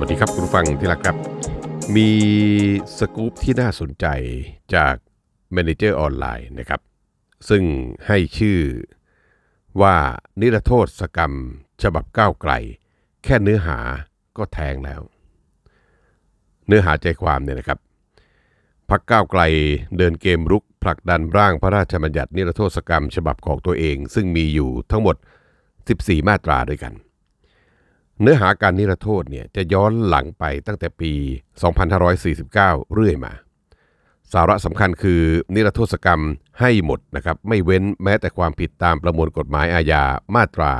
วัสดีครับคุณฟังที่รักครับ มีสกู๊ปที่น่าสนใจจาก Manager ออนไลน์นะครับ ซึ่งให้ชื่อว่านิรโทษกรรม ฉบับก้าวไกล แค่เนื้อหาก็แทงแล้ว เนื้อหาใจความเนี่ยนะครับพักก้าวไกลเดินเกมรุกผลักดันร่างพระราชบัญญัตินิรโทษกรรม ฉบับของตัวเอง ซึ่งมีอยู่ทั้งหมด 14 มาตราด้วยกัน เนื้อหาการนิรโทษเนี่ยจะย้อนหลังไปตั้งแต่ปี 2549 เรื่อยมา สาระสำคัญคือนิรโทษกรรมให้หมดนะครับไม่เว้นแม้แต่ความผิดตามประมวลกฎหมายอาญามาตรา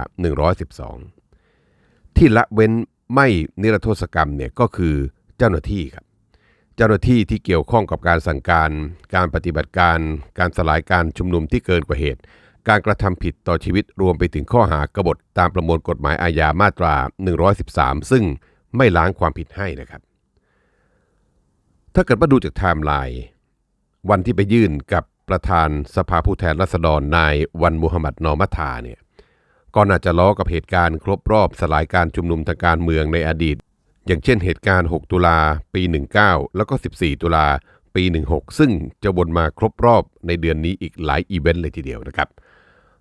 112 ที่ละเว้นไม่นิรโทษกรรมเนี่ยก็คือเจ้าหน้าที่ครับ เจ้าหน้าที่ที่เกี่ยวข้องกับการสั่งการ การปฏิบัติการ การสลายการชุมนุมที่เกินกว่าเหตุ การกระทำผิดต่อชีวิตรวมไปถึงข้อหากบฏตามประมวลกฎหมายอาญามาตรา 113 ซึ่งไม่ล้างความผิดให้นะครับ ถ้าเกิดมาดูจากไทม์ไลน์วันที่ไปยื่นกับประธานสภาผู้แทนราษฎรนายวันมุฮัมหมัดนอมัทาเนี่ยก็น่าจะล้อกับเหตุการณ์ครบรอบสลายการชุมนุมทางการเมืองในอดีต อย่างเช่นเหตุการณ์ 6 ตุลาปี 19 แล้วก็ 14 ตุลาปี 16 ซึ่งจะวนมาครบรอบในเดือนนี้อีกหลายอีเวนต์เลยทีเดียวนะครับ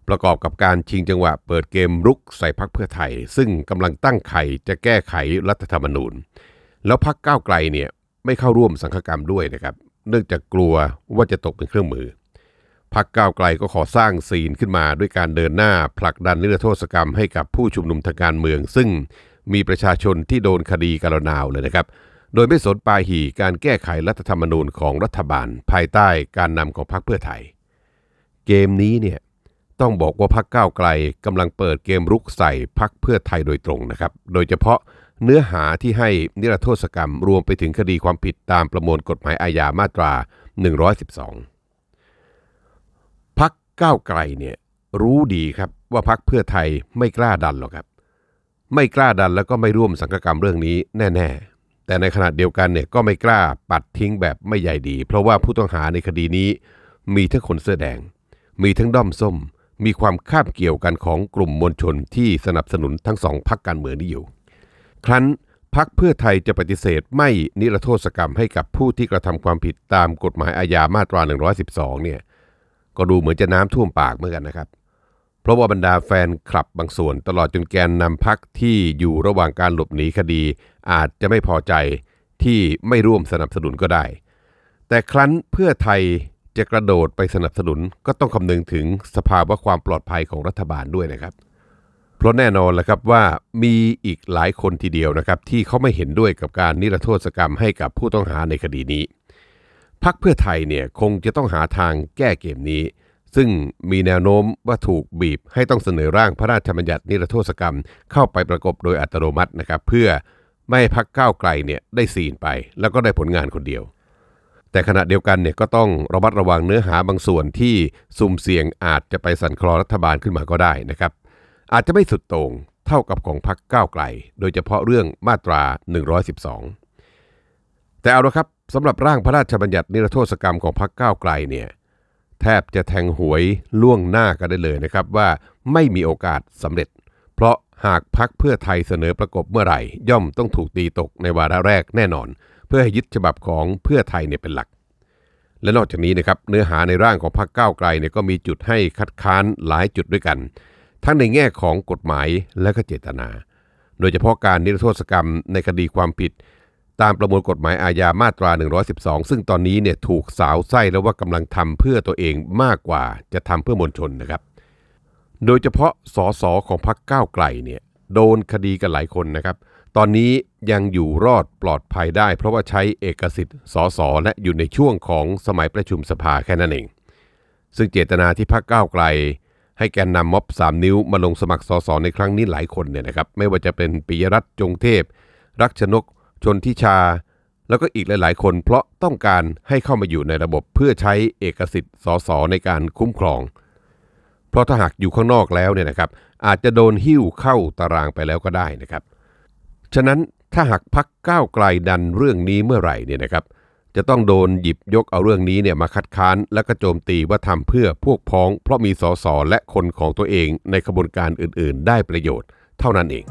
ประกอบกับการชิงจังหวะเปิดเกมรุกใส่พักเพื่อไทย ซึ่งกำลังตั้งไข่จะแก้ไขรัฐธรรมนูญ แล้วพักก้าวไกลเนี่ยไม่เข้าร่วมสังฆกรรมด้วยนะครับ เนื่องจากกลัวว่าจะตกเป็นเครื่องมือพักก้าวไกลก็ขอสร้างซีนขึ้นมาด้วยการเดินหน้าผลักดันนิรโทษกรรมให้กับผู้ชุมนุมทางการเมือง ซึ่งมีประชาชนที่โดนคดีการนาวเลยนะครับ โดยไม่สนปลายหีการแก้ไขรัฐธรรมนูญของรัฐบาล ภายใต้การนำของพรรคเพื่อไทย เกมนี้เนี่ย ต้องบอกว่าพรรคก้าวไกลกำลังเปิดเกมรุกใส่พรรคเพื่อไทยโดยตรงนะครับ โดยเฉพาะเนื้อหาที่ให้นิรโทษกรรมรวมไปถึงคดีความผิดตามประมวลกฎหมายอาญามาตรา 112 พักก้าวไกลเนี่ยรู้ดีครับว่าพักเพื่อไทยไม่กล้าดันหรอกครับ ไม่กล้าดันแล้วก็ไม่ร่วมสังกกรรมเรื่องนี้แน่ ๆ แต่ในขณะเดียวกันเนี่ยก็ไม่กล้าปัดทิ้งแบบไม่ใยดี เพราะว่าผู้ต้องหาในคดีนี้มีทั้งคนเสื้อแดง มีทั้งด้อมส้ม มีความคาบเกี่ยวกันของกลุ่มมวลชนที่สนับสนุนทั้งสองพักการเมืองนี้อยู่ ครั้นพักเพื่อไทยจะปฏิเสธไม่นิรโทษกรรมให้กับผู้ที่กระทำความผิดตามกฎหมายอาญามาตรา 112 เนี่ย ก็ดูเหมือนจะน้ำท่วมปากเหมือนกันนะครับ เพราะว่าบรรดาแฟนคลับบางส่วนตลอดจนแกนนำพักที่อยู่ระหว่างการหลบหนีคดี อาจจะไม่พอใจที่ไม่ร่วมสนับสนุนก็ได้ แต่ครั้นเพื่อไทย จะกระโดดไปสนับสนุนก็ต้องคำนึงถึงสภาวะความปลอดภัยของรัฐบาลด้วยนะครับ เพราะแน่นอนแหละครับว่ามีอีกหลายคนทีเดียวนะครับที่เขาไม่เห็นด้วยกับการนิรโทษกรรมให้กับผู้ต้องหาในคดีนี้พักเพื่อไทยเนี่ยคงจะต้องหาทางแก้เกมนี้ ซึ่งมีแนวโน้มว่าถูกบีบให้ต้องเสนอร่างพระราชบัญญัตินิรโทษกรรม เข้าไปประกบโดยอัตโนมัตินะครับ เพื่อไม่ให้พักก้าวไกลเนี่ยได้ซีนไป แล้วก็ได้ผลงานคนเดียว แต่ขณะเดียวกันเนี่ยก็ต้องระมัดระวังเนื้อหาบางส่วนที่สุ่มเสี่ยงอาจจะไปสั่นคลอรัฐบาลขึ้นมาก็ได้นะครับ อาจจะไม่สุดโต่งเท่ากับของพักก้าวไกล โดยเฉพาะเรื่องมาตรา 112 แต่เอาละครับสำหรับร่างพระราชบัญญัตินิรโทษกรรมของพรรคก้าวไกลเนี่ยแทบจะแทงหวยล่วงหน้ากันได้เลยนะครับว่าไม่มีโอกาสสำเร็จ เพราะหากพักเพื่อไทยเสนอประกบเมื่อไหร่ ย่อมต้องถูกตีตกในวาระแรกแน่นอน เพื่อให้ยึดฉบับของเพื่อไทยเนี่ยเป็นหลัก และนอกจากนี้นะครับเนื้อหาในร่างของพรรคก้าวไกลเนี่ยก็มีจุดให้คัดค้านหลายจุดด้วยกัน ทั้งในแง่ของกฎหมายและก็เจตนา โดยเฉพาะการนิรโทษกรรมในคดีความผิด ตามประมวลกฎหมายอาญามาตรา 112 ซึ่งตอนนี้เนี่ยถูกสาวไส้แล้วว่ากำลังทำเพื่อตัวเองมากกว่าจะทำเพื่อมวลชนนะครับ โดยเฉพาะสสของพรรคก้าวไกลเนี่ยโดนคดีกันหลายคนนะครับ ตอนนี้ยังอยู่รอดปลอดภัยได้ เพราะว่าใช้เอกสิทธิ์สสและอยู่ในช่วงของสมัยประชุมสภาแค่นั้นเอง ซึ่งเจตนาที่พรรคก้าวไกล ให้แกนนำม็อบ 3 นิ้วมาลงสมัครสสในครั้งนี้หลายคนเนี่ยนะครับ ไม่ว่าจะเป็นปิยรัตน์จงเทพ รักชนก ชนทิชา แล้วก็อีกหลาย ๆ คนเพราะต้องการให้เข้ามาอยู่ในระบบเพื่อใช้เอกสิทธิ์สสในการคุ้มครอง เพราะถ้าหากอยู่ข้างนอกแล้วเนี่ยนะครับอาจจะโดนหิ้วเข้าตารางไปแล้วก็ได้นะครับ ฉะนั้นถ้าหากพักก้าวไกลดันเรื่องนี้เมื่อไหร่เนี่ยนะครับ จะต้องโดนหยิบยกเอาเรื่องนี้เนี่ยมาคัดค้านและก็โจมตีว่าทำเพื่อพวกพ้อง เพราะมีสสและคนของตัวเองในขบวนการอื่น ๆ ได้ประโยชน์เท่านั้นเอง